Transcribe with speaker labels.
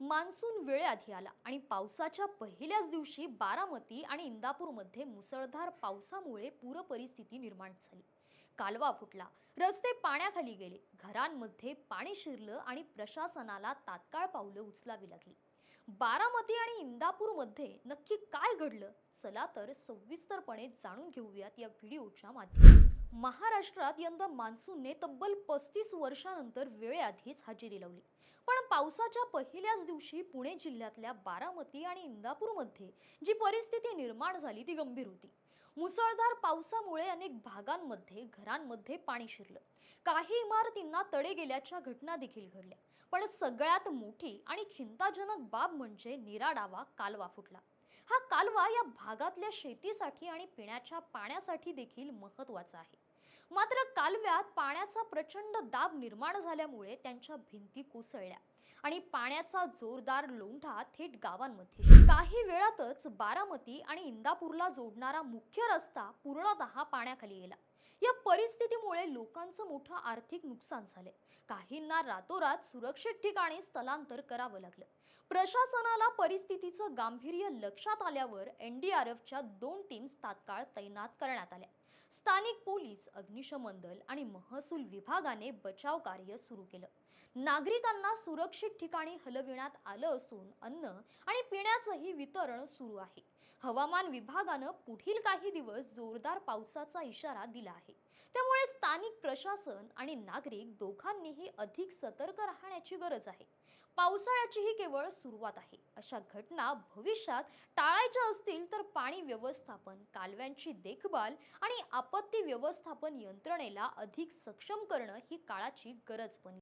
Speaker 1: Monsoon वेळेआधी आला आणि पावसाच्या पहिल्याच दिवशी बारामती आणि इंदापूरमध्ये मुसळधार पावसामुळे पूर परिस्थिती निर्माण झाली. कालवा फुटला. रस्ते पाण्याखाली गेले. घरांमध्ये पाणी शिरलं आणि प्रशासनाला तात्काळ पावलं उचलावी लागली. बारामती आणि इंदापूरमध्ये नक्की काय घडलं? चला तर सविस्तरपणे जाणून घेऊयात या व्हिडिओच्या माध्यमातून. महाराष्ट्रात यंदा मान्सूनने तब्बल पस्तीस वर्षानंतर वेळेआधीच हजेरी लावली. पण पावसाच्या पहिल्याच दिवशी पुणे जिल्ह्यातल्या बारामती आणि इंदापूरमध्ये जी परिस्थिती निर्माण झाली ती गंभीर होती. मुसळधार पावसामुळे अनेक भागांमध्ये घरांमध्ये पाणी शिरलं. काही इमारतींना तडे गेल्याच्या घटना देखील घडल्या. पण सगळ्यात मोठी आणि चिंताजनक बाब म्हणजे निराडावा कालवा फुटला. हा कालवा या भागातल्या शेतीसाठी आणि पिण्याच्या पाण्यासाठी देखील महत्त्वाचा आहे. मात्र कालव्यात पाण्याचा प्रचंड दाब निर्माण झाल्यामुळे त्यांच्या भिंती कोसळल्या. आणि पाण्याचा जोरदार लोंढा थेट गावांमध्ये. काही वेळातच बारामती आणि इंदापूरला जोडणारा मुख्य रस्ता पूर्णतः पाण्याखाली गेला. या परिस्थितीमुळे लोकांचं मोठं आर्थिक नुकसान झाले. काहींना रातोरात सुरक्षित ठिकाणी स्थलांतर करावं लागलं. प्रशासनाला परिस्थितीचं गांभीर्य लक्षात आल्यावर एनडीआरएफच्या दोन टीम्स तात्काळ तैनात करण्यात आल्या. स्थानिक पोलीस अग्निशमन दल आणि महसूल विभागाने बचाव कार्य सुरू केलं. नागरिकांना सुरक्षित ठिकाणी हलविण्यात आलं असून अन्न आणि पिण्याचंही वितरण सुरू आहे. हवामान विभागानं पुढील काही दिवस जोरदार पावसाचा इशारा दिला आहे. त्यामुळे प्रशासन आणि नागरिक दोघांनीही अधिक सतर्क राहण्याची गरज आहे. पावसाळ्याची ही केवळ सुरुवात आहे. अशा घटना भविष्यात टाळायच्या असतील तर पाणी व्यवस्थापन कालव्यांची देखभाल आणि आपत्ती व्यवस्थापन यंत्रणेला अधिक सक्षम करणं ही काळाची गरज बनली.